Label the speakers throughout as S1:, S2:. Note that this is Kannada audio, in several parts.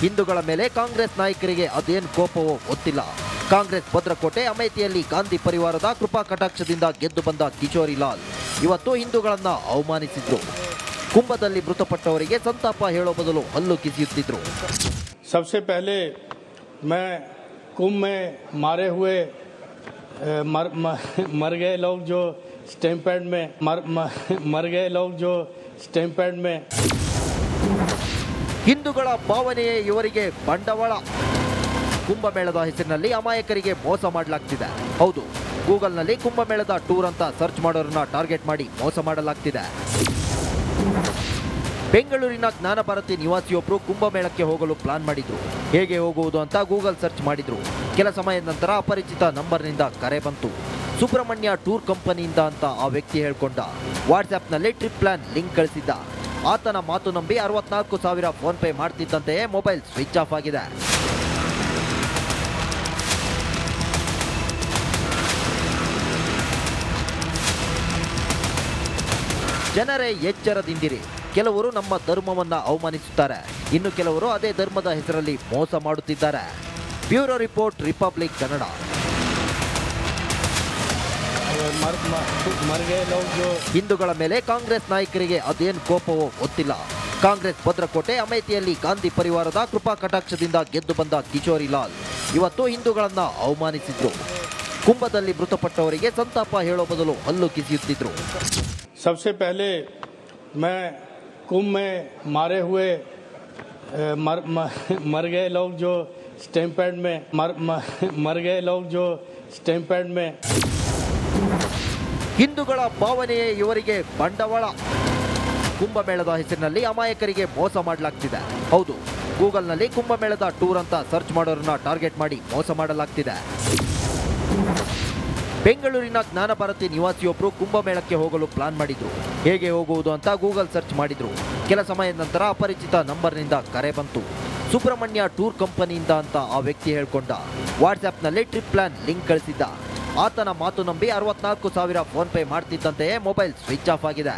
S1: ಹಿಂದೂಗಳ ಮೇಲೆ ಕಾಂಗ್ರೆಸ್ ನಾಯಕರಿಗೆ ಅದೇನ್ ಕೋಪವೋ ಗೊತ್ತಿಲ್ಲ ಕಾಂಗ್ರೆಸ್ ಭದ್ರಕೋಟೆ ಅಮೇಥಿಯಲ್ಲಿ ಗಾಂಧಿ ಪರಿವಾರದ ಕೃಪಾ ಕಟಾಕ್ಷದಿಂದ ಗೆದ್ದು ಬಂದ ಕಿಶೋರಿ ಲಾಲ್ ಇವತ್ತು ಹಿಂದೂಗಳನ್ನ ಅವಮಾನಿಸಿದ್ರು ಕುಂಭದಲ್ಲಿ ಮೃತಪಟ್ಟವರಿಗೆ ಸಂತಾಪ ಹೇಳೋ ಬದಲು ಹಲ್ಲು ಕಿಸಿಯುತ್ತಿದ್ರು
S2: सबसे पहले मैं कुंभ में मारे हुए अ, मर मर, मर गए लोग जो स्टैंप पैड में मर मर, मर गए लोग जो स्टैंप पैड में
S1: ಹಿಂದೂಗಳ ಭಾವನೆಯೇ ಇವರಿಗೆ ಬಂಡವಾಳ. ಕುಂಭಮೇಳದ ಹೆಸರಿನಲ್ಲಿ ಅಮಾಯಕರಿಗೆ ಮೋಸ ಮಾಡಲಾಗ್ತಿದೆ. ಹೌದು, ಗೂಗಲ್ನಲ್ಲಿ ಕುಂಭಮೇಳದ ಟೂರ್ ಅಂತ ಸರ್ಚ್ ಮಾಡೋರನ್ನ ಟಾರ್ಗೆಟ್ ಮಾಡಿ ಮೋಸ ಮಾಡಲಾಗ್ತಿದೆ. ಬೆಂಗಳೂರಿನ ಜ್ಞಾನಭಾರತಿ ನಿವಾಸಿಯೊಬ್ಬರು ಕುಂಭಮೇಳಕ್ಕೆ ಹೋಗಲು ಪ್ಲಾನ್ ಮಾಡಿದ್ರು. ಹೇಗೆ ಹೋಗುವುದು ಅಂತ ಗೂಗಲ್ ಸರ್ಚ್ ಮಾಡಿದ್ರು. ಕೆಲ ಸಮಯದ ನಂತರ ಅಪರಿಚಿತ ನಂಬರ್ನಿಂದ ಕರೆ ಬಂತು. ಸುಬ್ರಹ್ಮಣ್ಯ ಟೂರ್ ಕಂಪನಿಯಿಂದ ಅಂತ ಆ ವ್ಯಕ್ತಿ ಹೇಳ್ಕೊಂಡ. ವಾಟ್ಸ್ಆ್ಯಪ್ನಲ್ಲಿ ಟ್ರಿಪ್ ಪ್ಲಾನ್ ಲಿಂಕ್ ಕಳಿಸಿದ್ದ. ಆತನ ಮಾತು ನಂಬಿ ಅರವತ್ನಾಲ್ಕು ಸಾವಿರ ಫೋನ್ ಪೇ ಮಾಡ್ತಿದ್ದಂತೆಯೇ ಮೊಬೈಲ್ ಸ್ವಿಚ್ ಆಫ್ ಆಗಿದೆ. ಜನರೇ ಎಚ್ಚರದಿಂದಿರಿ. ಕೆಲವರು ನಮ್ಮ ಧರ್ಮವನ್ನ ಅವಮಾನಿಸುತ್ತಾರೆ. ಇನ್ನು ಕೆಲವರು ಅದೇ ಧರ್ಮದ ಹೆಸರಲ್ಲಿ ಮೋಸ ಮಾಡುತ್ತಿದ್ದಾರೆ.
S2: Bureau report, Republic Kannada.
S1: ಹಿಂದೂಗಳ ಮೇಲೆ ಕಾಂಗ್ರೆಸ್ ನಾಯಕರಿಗೆ ಅದೇನ್ ಕೋಪವೋ ಗೊತ್ತಿಲ್ಲ ಕಾಂಗ್ರೆಸ್ ಭದ್ರಕೋಟೆ ಅಮೇಥಿಯಲ್ಲಿ ಗಾಂಧಿ ಪರಿವಾರದ ಕೃಪಾ ಕಟಾಕ್ಷದಿಂದ ಗೆದ್ದು ಬಂದ ಕಿಶೋರಿ ಲಾಲ್ ಇವತ್ತು ಹಿಂದೂಗಳನ್ನ ಅವಮಾನಿಸಿದ್ರು ಕುಂಭದಲ್ಲಿ ಮೃತಪಟ್ಟವರಿಗೆ ಸಂತಾಪ ಹೇಳೋ ಬದಲು ಹಲ್ಲು ಕಿಸಿಯುತ್ತಿದ್ರು
S2: सबसे पहले मैं कुंभ में मारे हुए अ, मर मर, मर गए लोग जो स्टैंप पैड में मर मर, मर गए लोग जो स्टैंप पैड में
S1: ಹಿಂದೂಗಳ ಭಾವನೆಯೇ ಇವರಿಗೆ ಬಂಡವಾಳ. ಕುಂಭಮೇಳದ ಹೆಸರಿನಲ್ಲಿ ಅಮಾಯಕರಿಗೆ ಮೋಸ ಮಾಡಲಾಗ್ತಿದೆ. ಹೌದು, ಗೂಗಲ್ನಲ್ಲಿ ಕುಂಭಮೇಳದ ಟೂರ್ ಅಂತ ಸರ್ಚ್ ಮಾಡೋರನ್ನ ಟಾರ್ಗೆಟ್ ಮಾಡಿ ಮೋಸ ಮಾಡಲಾಗ್ತಿದೆ. ಬೆಂಗಳೂರಿನ ಜ್ಞಾನಭಾರತಿ ನಿವಾಸಿಯೊಬ್ಬರು ಕುಂಭಮೇಳಕ್ಕೆ ಹೋಗಲು ಪ್ಲಾನ್ ಮಾಡಿದ್ರು. ಹೇಗೆ ಹೋಗುವುದು ಅಂತ ಗೂಗಲ್ ಸರ್ಚ್ ಮಾಡಿದ್ರು. ಕೆಲ ಸಮಯದ ನಂತರ ಅಪರಿಚಿತ ನಂಬರ್ನಿಂದ ಕರೆ ಬಂತು. ಸುಬ್ರಹ್ಮಣ್ಯ ಟೂರ್ ಕಂಪನಿಯಿಂದ ಅಂತ ಆ ವ್ಯಕ್ತಿ ಹೇಳ್ಕೊಂಡ. ವಾಟ್ಸ್ಆ್ಯಪ್ನಲ್ಲಿ ಟ್ರಿಪ್ ಪ್ಲಾನ್ ಲಿಂಕ್ ಕಳಿಸಿದ್ದ. ಆತನ ಮಾತು ನಂಬಿ ಅರವತ್ನಾಲ್ಕು ಸಾವಿರ ಫೋನ್ ಪೇ ಮಾಡ್ತಿದ್ದಂತೆಯೇ ಮೊಬೈಲ್ ಸ್ವಿಚ್ ಆಫ್ ಆಗಿದೆ.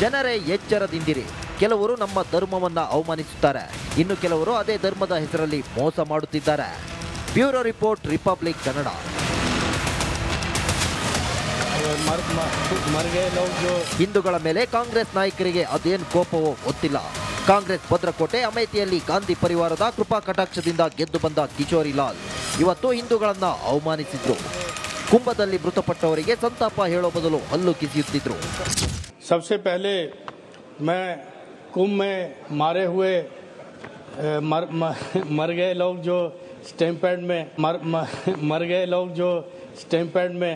S1: ಜನರೇ ಎಚ್ಚರದಿಂದಿರಿ. ಕೆಲವರು ನಮ್ಮ ಧರ್ಮವನ್ನ ಅವಮಾನಿಸುತ್ತಾರೆ. ಇನ್ನು ಕೆಲವರು ಅದೇ ಧರ್ಮದ ಹೆಸರಲ್ಲಿ ಮೋಸ ಮಾಡುತ್ತಿದ್ದಾರೆ.
S2: Bureau report, Republic Kannada.
S1: ಹಿಂದೂಗಳ ಮೇಲೆ ಕಾಂಗ್ರೆಸ್ ನಾಯಕರಿಗೆ ಅದೇನ್ ಕೋಪವೋ ಗೊತ್ತಿಲ್ಲ ಕಾಂಗ್ರೆಸ್ ಭದ್ರಕೋಟೆ ಅಮೇಥಿಯಲ್ಲಿ ಗಾಂಧಿ ಪರಿವಾರದ ಕೃಪಾ ಕಟಾಕ್ಷದಿಂದ ಗೆದ್ದು ಬಂದ ಕಿಶೋರಿ ಲಾಲ್ ಇವತ್ತು ಹಿಂದೂಗಳನ್ನ ಅವಮಾನಿಸಿದ್ರು ಕುಂಭದಲ್ಲಿ ಮೃತಪಟ್ಟವರಿಗೆ ಸಂತಾಪ ಹೇಳೋ ಬದಲು ಹಲ್ಲು ಕಿಸಿಯುತ್ತಿದ್ರು
S2: सबसे पहले मैं कुंभ में मारे हुए अ, मर मर, मर गए लोग जो स्टैंप पैड में मर मर, मर गए लोग जो स्टैंप पैड में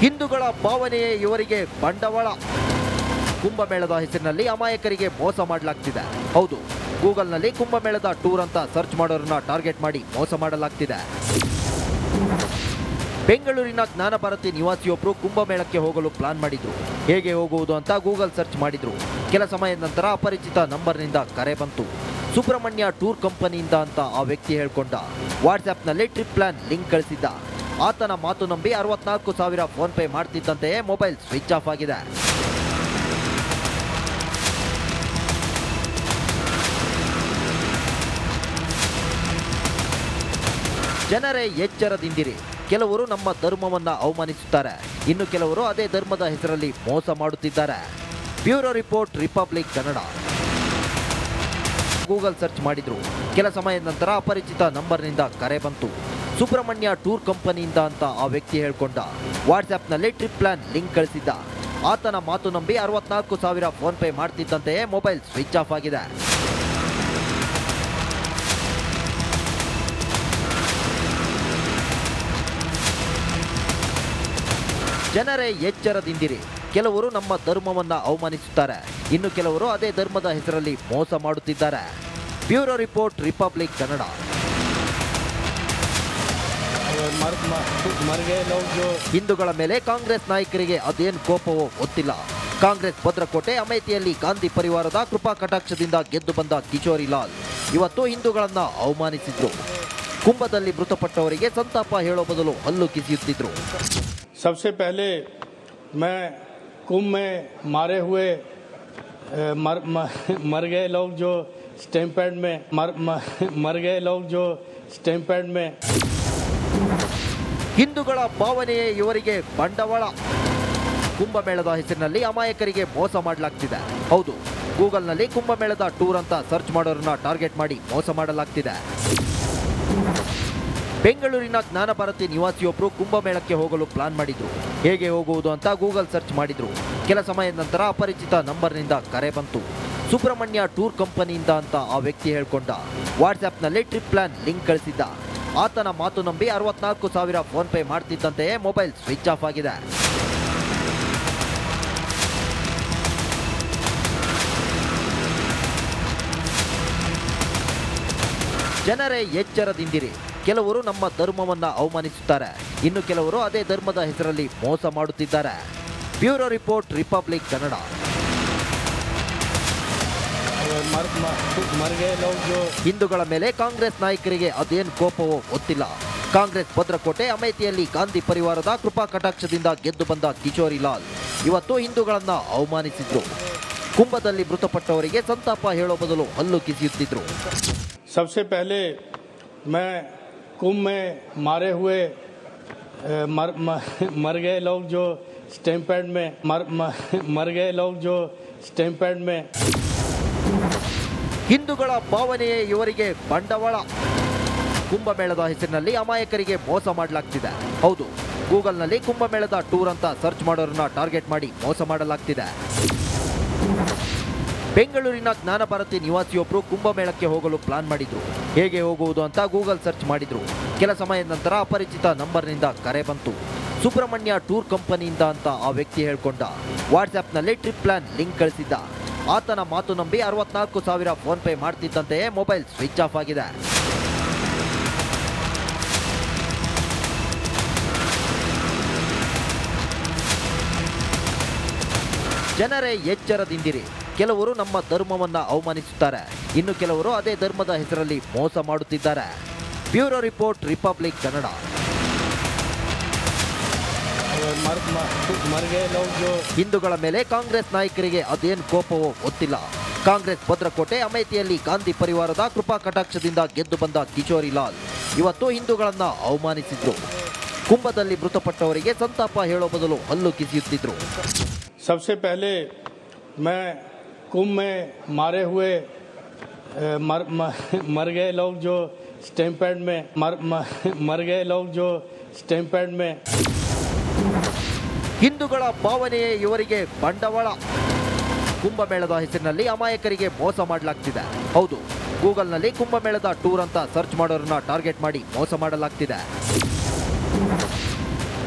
S1: ಹಿಂದೂಗಳ ಭಾವನೆಯೇ ಇವರಿಗೆ ಬಂಡವಾಳ. ಕುಂಭಮೇಳದ ಹೆಸರಿನಲ್ಲಿ ಅಮಾಯಕರಿಗೆ ಮೋಸ ಮಾಡಲಾಗ್ತಿದೆ. ಹೌದು, ಗೂಗಲ್ನಲ್ಲಿ ಕುಂಭಮೇಳದ ಟೂರ್ ಅಂತ ಸರ್ಚ್ ಮಾಡೋರನ್ನ ಟಾರ್ಗೆಟ್ ಮಾಡಿ ಮೋಸ ಮಾಡಲಾಗ್ತಿದೆ. ಬೆಂಗಳೂರಿನ ಜ್ಞಾನಭಾರತಿ ನಿವಾಸಿಯೊಬ್ಬರು ಕುಂಭಮೇಳಕ್ಕೆ ಹೋಗಲು ಪ್ಲಾನ್ ಮಾಡಿದ್ರು. ಹೇಗೆ ಹೋಗುವುದು ಅಂತ ಗೂಗಲ್ ಸರ್ಚ್ ಮಾಡಿದ್ರು. ಕೆಲ ಸಮಯದ ನಂತರ ಅಪರಿಚಿತ ನಂಬರ್ನಿಂದ ಕರೆ ಬಂತು. ಸುಬ್ರಹ್ಮಣ್ಯ ಟೂರ್ ಕಂಪನಿಯಿಂದ ಅಂತ ಆ ವ್ಯಕ್ತಿ ಹೇಳ್ಕೊಂಡ. ವಾಟ್ಸ್ಆ್ಯಪ್ನಲ್ಲಿ ಟ್ರಿಪ್ ಪ್ಲಾನ್ ಲಿಂಕ್ ಕಳಿಸಿದ್ದ. ಆತನ ಮಾತು ನಂಬಿ ಅರವತ್ನಾಲ್ಕು ಸಾವಿರ ಫೋನ್ ಪೇ ಮಾಡ್ತಿದ್ದಂತೆಯೇ ಮೊಬೈಲ್ ಸ್ವಿಚ್ ಆಫ್ ಆಗಿದೆ. ಜನರೇ ಎಚ್ಚರದಿಂದಿರಿ. ಕೆಲವರು ನಮ್ಮ ಧರ್ಮವನ್ನು ಅವಮಾನಿಸುತ್ತಾರೆ. ಇನ್ನು ಕೆಲವರು ಅದೇ ಧರ್ಮದ ಹೆಸರಲ್ಲಿ ಮೋಸ ಮಾಡುತ್ತಿದ್ದಾರೆ. Bureau report, Republic Kannada. Google search ಮಾಡಿದ್ರು. ಕೆಲ ಸಮಯದ ನಂತರ ಅಪರಿಚಿತ ನಂಬರ್ನಿಂದ ಕರೆ ಬಂತು. ಸುಬ್ರಹ್ಮಣ್ಯ ಟೂರ್ ಕಂಪನಿಯಿಂದ ಅಂತ ಆ ವ್ಯಕ್ತಿ ಹೇಳ್ಕೊಂಡ. ವಾಟ್ಸ್ಆ್ಯಪ್ನಲ್ಲಿ ಟ್ರಿಪ್ ಪ್ಲಾನ್ ಲಿಂಕ್ ಕಳಿಸಿದ್ದ. ಆತನ ಮಾತು ನಂಬಿ ಅರವತ್ನಾಲ್ಕು ಸಾವಿರ ಫೋನ್ ಪೇ ಮಾಡ್ತಿದ್ದಂತೆಯೇ ಮೊಬೈಲ್ ಸ್ವಿಚ್ ಆಫ್ ಆಗಿದೆ. ಜನರೇ ಎಚ್ಚರದಿಂದಿರಿ. ಕೆಲವರು ನಮ್ಮ ಧರ್ಮವನ್ನ ಅವಮಾನಿಸುತ್ತಾರೆ. ಇನ್ನು ಕೆಲವರು ಅದೇ ಧರ್ಮದ ಹೆಸರಲ್ಲಿ ಮೋಸ ಮಾಡುತ್ತಿದ್ದಾರೆ.
S2: Bureau report Republic Kannada.
S1: ಹಿಂದೂಗಳ ಮೇಲೆ ಕಾಂಗ್ರೆಸ್ ನಾಯಕರಿಗೆ ಅದೇನ್ ಕೋಪವೋ ಗೊತ್ತಿಲ್ಲ ಕಾಂಗ್ರೆಸ್ ಭದ್ರಕೋಟೆ ಅಮೇಥಿಯಲ್ಲಿ ಗಾಂಧಿ ಪರಿವಾರದ ಕೃಪಾ ಕಟಾಕ್ಷದಿಂದ ಗೆದ್ದು ಬಂದ ಕಿಶೋರಿ ಲಾಲ್ ಇವತ್ತು ಹಿಂದೂಗಳನ್ನ ಅವಮಾನಿಸಿದ್ರು ಕುಂಭದಲ್ಲಿ ಮೃತಪಟ್ಟವರಿಗೆ ಸಂತಾಪ ಹೇಳೋ ಬದಲು ಹಲ್ಲು ಕಿಸಿಯುತ್ತಿದ್ರು
S2: सबसे पहले मैं कुंभ में मारे हुए अ, मर, मर, मर गए लोग जो स्टैम्पैड में मर, मर, मर गए लोग जो स्टैम्पैड में
S1: ಹಿಂದೂಗಳ ಭಾವನೆಯೇ ಇವರಿಗೆ ಬಂಡವಾಳ. ಕುಂಭಮೇಳದ ಹೆಸರಿನಲ್ಲಿ ಅಮಾಯಕರಿಗೆ ಮೋಸ ಮಾಡಲಾಗ್ತಿದೆ. ಹೌದು, ಗೂಗಲ್ನಲ್ಲಿ ಕುಂಭಮೇಳದ ಟೂರ್ ಅಂತ ಸರ್ಚ್ ಮಾಡೋರನ್ನ ಟಾರ್ಗೆಟ್ ಮಾಡಿ ಮೋಸ ಮಾಡಲಾಗ್ತಿದೆ. ಬೆಂಗಳೂರಿನ ಜ್ಞಾನಭಾರತಿ ನಿವಾಸಿಯೊಬ್ಬರು ಕುಂಭಮೇಳಕ್ಕೆ ಹೋಗಲು ಪ್ಲಾನ್ ಮಾಡಿದ್ರು. ಹೇಗೆ ಹೋಗುವುದು ಅಂತ ಗೂಗಲ್ ಸರ್ಚ್ ಮಾಡಿದ್ರು. ಕೆಲ ಸಮಯದ ನಂತರ ಅಪರಿಚಿತ ನಂಬರ್ನಿಂದ ಕರೆ ಬಂತು. ಸುಬ್ರಹ್ಮಣ್ಯ ಟೂರ್ ಕಂಪನಿಯಿಂದ ಅಂತ ಆ ವ್ಯಕ್ತಿ ಹೇಳ್ಕೊಂಡ. ವಾಟ್ಸ್ಆ್ಯಪ್ನಲ್ಲಿ ಟ್ರಿಪ್ ಪ್ಲಾನ್ ಲಿಂಕ್ ಕಳಿಸಿದ್ದ. ಆತನ ಮಾತು ನಂಬಿ ಅರವತ್ನಾಲ್ಕು ಸಾವಿರ ಫೋನ್ ಪೇ ಮಾಡ್ತಿದ್ದಂತೆಯೇ ಮೊಬೈಲ್ ಸ್ವಿಚ್ ಆಫ್ ಆಗಿದೆ. ಜನರೇ ಎಚ್ಚರದಿಂದಿರಿ. ಕೆಲವರು ನಮ್ಮ ಧರ್ಮವನ್ನ ಅವಮಾನಿಸುತ್ತಾರೆ. ಇನ್ನು ಕೆಲವರು ಅದೇ ಧರ್ಮದ ಹೆಸರಲ್ಲಿ ಮೋಸ ಮಾಡುತ್ತಿದ್ದಾರೆ.
S2: Bureau report, Republic Kannada.
S1: ಹಿಂದೂಗಳ ಮೇಲೆ ಕಾಂಗ್ರೆಸ್ ನಾಯಕರಿಗೆ ಅದೇನ್ ಕೋಪವೋ ಗೊತ್ತಿಲ್ಲ ಕಾಂಗ್ರೆಸ್ ಭದ್ರಕೋಟೆ ಅಮೇಥಿಯಲ್ಲಿ ಗಾಂಧಿ ಪರಿವಾರದ ಕೃಪಾ ಕಟಾಕ್ಷದಿಂದ ಗೆದ್ದು ಬಂದ ಕಿಶೋರಿ ಲಾಲ್ ಇವತ್ತು ಹಿಂದೂಗಳನ್ನ ಅವಮಾನಿಸಿದ್ರು ಕುಂಭದಲ್ಲಿ ಮೃತಪಟ್ಟವರಿಗೆ ಸಂತಾಪ ಹೇಳೋ ಬದಲು ಹಲ್ಲು ಕಿಸಿಯುತ್ತಿದ್ರು
S2: सबसे पहले मैं कुंभ में मारे हुए अ, मर, मर, मर गए लोग जो स्टैम्पैड में मर, मर, मर गए लोग जो स्टैम्पैड में
S1: ಹಿಂದೂಗಳ ಭಾವನೆಯೇ ಇವರಿಗೆ ಬಂಡವಾಳ. ಕುಂಭಮೇಳದ ಹೆಸರಿನಲ್ಲಿ ಅಮಾಯಕರಿಗೆ ಮೋಸ ಮಾಡಲಾಗ್ತಿದೆ. ಹೌದು, ಗೂಗಲ್ನಲ್ಲಿ ಕುಂಭಮೇಳದ ಟೂರ್ ಅಂತ ಸರ್ಚ್ ಮಾಡೋರನ್ನ ಟಾರ್ಗೆಟ್ ಮಾಡಿ ಮೋಸ ಮಾಡಲಾಗ್ತಿದೆ. ಬೆಂಗಳೂರಿನ ಜ್ಞಾನಭಾರತಿ ನಿವಾಸಿಯೊಬ್ಬರು ಕುಂಭಮೇಳಕ್ಕೆ ಹೋಗಲು ಪ್ಲಾನ್ ಮಾಡಿದ್ರು. ಹೇಗೆ ಹೋಗುವುದು ಅಂತ ಗೂಗಲ್ ಸರ್ಚ್ ಮಾಡಿದ್ರು. ಕೆಲ ಸಮಯದ ನಂತರ ಅಪರಿಚಿತ ನಂಬರ್ನಿಂದ ಕರೆ ಬಂತು. ಸುಬ್ರಹ್ಮಣ್ಯ ಟೂರ್ ಕಂಪನಿಯಿಂದ ಅಂತ ಆ ವ್ಯಕ್ತಿ ಹೇಳ್ಕೊಂಡ. ವಾಟ್ಸ್ಆ್ಯಪ್ನಲ್ಲಿ ಟ್ರಿಪ್ ಪ್ಲಾನ್ ಲಿಂಕ್ ಕಳಿಸಿದ್ದ. ಆತನ ಮಾತು ನಂಬಿ ಅರವತ್ನಾಲ್ಕು ಸಾವಿರ ಫೋನ್ ಪೇ ಮಾಡ್ತಿದ್ದಂತೆಯೇ ಮೊಬೈಲ್ ಸ್ವಿಚ್ ಆಫ್ ಆಗಿದೆ. ಜನರೇ ಎಚ್ಚರದಿಂದಿರಿ. ಕೆಲವರು ನಮ್ಮ ಧರ್ಮವನ್ನ ಅವಮಾನಿಸುತ್ತಾರೆ. ಇನ್ನು ಕೆಲವರು ಅದೇ ಧರ್ಮದ ಹೆಸರಲ್ಲಿ ಮೋಸ ಮಾಡುತ್ತಿದ್ದಾರೆ.
S2: Bureau report, Republic Kannada.
S1: ಹಿಂದೂಗಳ ಮೇಲೆ ಕಾಂಗ್ರೆಸ್ ನಾಯಕರಿಗೆ ಅದೇನ್ ಕೋಪವೋ ಗೊತ್ತಿಲ್ಲ ಕಾಂಗ್ರೆಸ್ ಭದ್ರಕೋಟೆ ಅಮೇಥಿಯಲ್ಲಿ ಗಾಂಧಿ ಪರಿವಾರದ ಕೃಪಾ ಕಟಾಕ್ಷದಿಂದ ಗೆದ್ದು ಬಂದ ಕಿಶೋರಿ ಲಾಲ್ ಇವತ್ತು ಹಿಂದೂಗಳನ್ನ ಅವಮಾನಿಸಿದ್ರು ಕುಂಭದಲ್ಲಿ ಮೃತಪಟ್ಟವರಿಗೆ ಸಂತಾಪ ಹೇಳೋ ಬದಲು ಹಲ್ಲು ಕಿಸಿಯುತ್ತಿದ್ರು
S2: सबसे पहले मैं कुंभ में मारे हुए अ, मर, मर, मर गए लोग जो स्टैम्पैड में मर, मर, मर गए लोग जो स्टैम्पैड में
S1: ಹಿಂದೂಗಳ ಭಾವನೆಯೇ ಇವರಿಗೆ ಬಂಡವಾಳ. ಕುಂಭಮೇಳದ ಹೆಸರಿನಲ್ಲಿ ಅಮಾಯಕರಿಗೆ ಮೋಸ ಮಾಡಲಾಗ್ತಿದೆ. ಹೌದು, ಗೂಗಲ್ನಲ್ಲಿ ಕುಂಭಮೇಳದ ಟೂರ್ ಅಂತ ಸರ್ಚ್ ಮಾಡೋರನ್ನ ಟಾರ್ಗೆಟ್ ಮಾಡಿ ಮೋಸ ಮಾಡಲಾಗ್ತಿದೆ.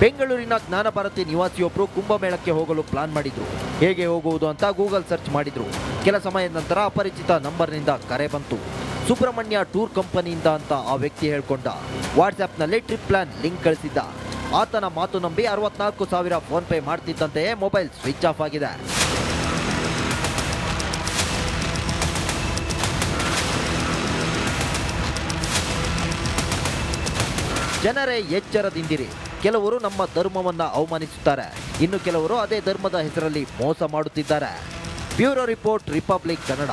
S1: ಬೆಂಗಳೂರಿನ ಜ್ಞಾನಭಾರತಿ ನಿವಾಸಿಯೊಬ್ಬರು ಕುಂಭಮೇಳಕ್ಕೆ ಹೋಗಲು ಪ್ಲಾನ್ ಮಾಡಿದ್ರು. ಹೇಗೆ ಹೋಗುವುದು ಅಂತ ಗೂಗಲ್ ಸರ್ಚ್ ಮಾಡಿದ್ರು. ಕೆಲ ಸಮಯ ನಂತರ ಅಪರಿಚಿತ ನಂಬರ್ನಿಂದ ಕರೆ ಬಂತು. ಸುಬ್ರಹ್ಮಣ್ಯ ಟೂರ್ ಕಂಪನಿಯಿಂದ ಅಂತ ಆ ವ್ಯಕ್ತಿ ಹೇಳ್ಕೊಂಡ. ವಾಟ್ಸ್ಆ್ಯಪ್ನಲ್ಲಿ ಟ್ರಿಪ್ ಪ್ಲಾನ್ ಲಿಂಕ್ ಕಳಿಸಿದ್ದ. ಆತನ ಮಾತು ನಂಬಿ ಅರವತ್ನಾಲ್ಕು ಸಾವಿರ ಫೋನ್ ಪೇ ಮಾಡ್ತಿದ್ದಂತೆಯೇ ಮೊಬೈಲ್ ಸ್ವಿಚ್ ಆಫ್ ಆಗಿದೆ. ಜನರೇ ಎಚ್ಚರದಿಂದಿರಿ. ಕೆಲವರು ನಮ್ಮ ಧರ್ಮವನ್ನ ಅವಮಾನಿಸುತ್ತಾರೆ. ಇನ್ನು ಕೆಲವರು ಅದೇ ಧರ್ಮದ ಹೆಸರಲ್ಲಿ ಮೋಸ ಮಾಡುತ್ತಿದ್ದಾರೆ. Bureau report, Republic Kannada.